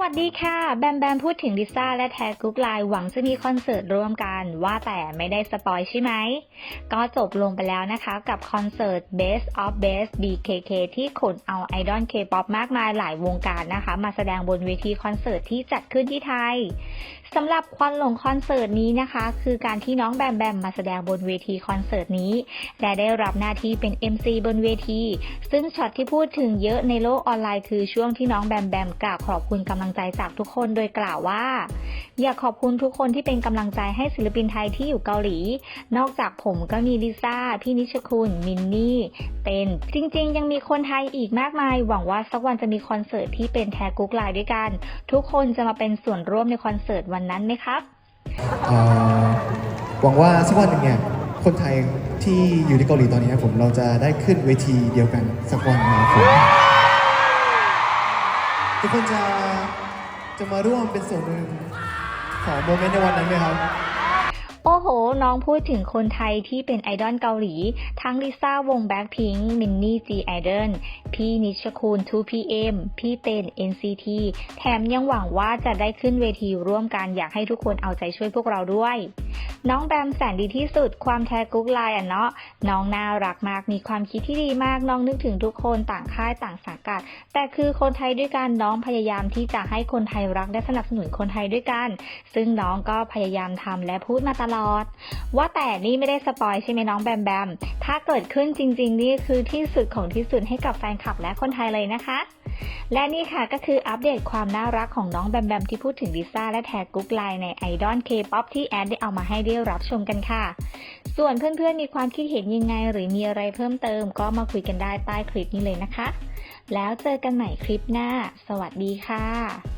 วัสดีค่ะ แบมแบมพูดถึงลิซ่าและแทกรุ๊ปไลน์หวังจะมีคอนเสิร์ตร่วมกัน ว่าแต่ไม่ได้สปอยใช่ไหม ก็จบลงไปแล้วนะคะกับคอนเสิร์ต Best of Best BKK ที่ขนเอาไอดอลเคป๊อปมากมายหลายวงการนะคะ มาแสดงบนเวทีคอนเสิร์ตที่จัดขึ้นที่ไทยสำหรับควันหลงคอนเสิร์ตนี้นะคะ คือการที่น้องแบมแบมมาแสดงบนเวทีคอนเสิร์ตนี้ และได้รับหน้าที่เป็น MC บนเวที ซึ่งช็อตที่พูดถึงเยอะในโลกออนไลน์คือช่วงที่น้องแบมแบมกล่าวขอบคุณกำำลังใจจากทุกคนโดยกล่าวว่า อยากขอบคุณทุกคนที่เป็นกำลังใจให้ศิลปินไทยที่อยู่เกาหลี นอกจากผมก็มีลิซ่า พี่นิชคุณ มินนี่ เต้น จริง ๆ ยังมีคนไทยอีกมากมาย หวังว่าสักวันจะมีคอนเสิร์ตที่เป็นแทกุ๊กไลน์ด้วยกัน ทุกคนจะมาเป็นส่วนร่วมในคอนเสิร์ตวันนั้นไหมครับหวังว่าสักวันหนึ่งเนี่ยคนไทยที่อยู่ที่เกาหลีตอนนี้ครับผมเราจะได้ขึ้นเวทีเดียวกันสักวันนะครับ ทุกคนจะจะมาร่วมเป็นส่วนหนึ่งของโมเมนต์ในวันนั้นไหมครับ โอ้โห น้องพูดถึงคนไทยที่เป็นไอดอลเกาหลี ทั้งลิซ่าวงแบ็คพิงค์มินนี่จีไอดอลพี่นิชคูล 2PM พี่เต้น NCT แถมยังหวังว่าจะได้ขึ้นเวทีร่วมกันอยากให้ทุกคนเอาใจช่วยพวกเราด้วย น้องแบมแสนดีที่สุด ความแทกุ๊กไลน์อะเนาะ น้องน่ารักมาก มีความคิดที่ดีมาก น้องนึกถึงทุกคนต่างค่ายต่างสังกัด แต่คือคนไทยด้วยกัน น้องพยายามที่จะให้คนไทยรักและสนับสนุนคนไทยด้วยกัน ซึ่งน้องก็พยายามทำและพูดมาตลอด ว่าแต่นี่ไม่ได้สปอยใช่ไหมน้องแบมแบม ถ้าเกิดขึ้นจริง ๆ นี่คือที่สุดของที่สุดให้กับแฟนคลับและคนไทยเลยนะคะ และนี่ค่ะก็คืออัปเดตความน่ารักของน้องแบมแบมที่พูดถึงลิซ่าและแท็กกุ๊กไลน์ในไอดอลเคป๊อปที่แอดได้เอามาให้ได้รับชมกันค่ะ ส่วนเพื่อนๆมีความคิดเห็นยังไง หรือมีอะไรเพิ่มเติม ก็มาคุยกันได้ใต้คลิปนี้เลยนะคะ แล้วเจอกันใหม่คลิปหน้า สวัสดีค่ะ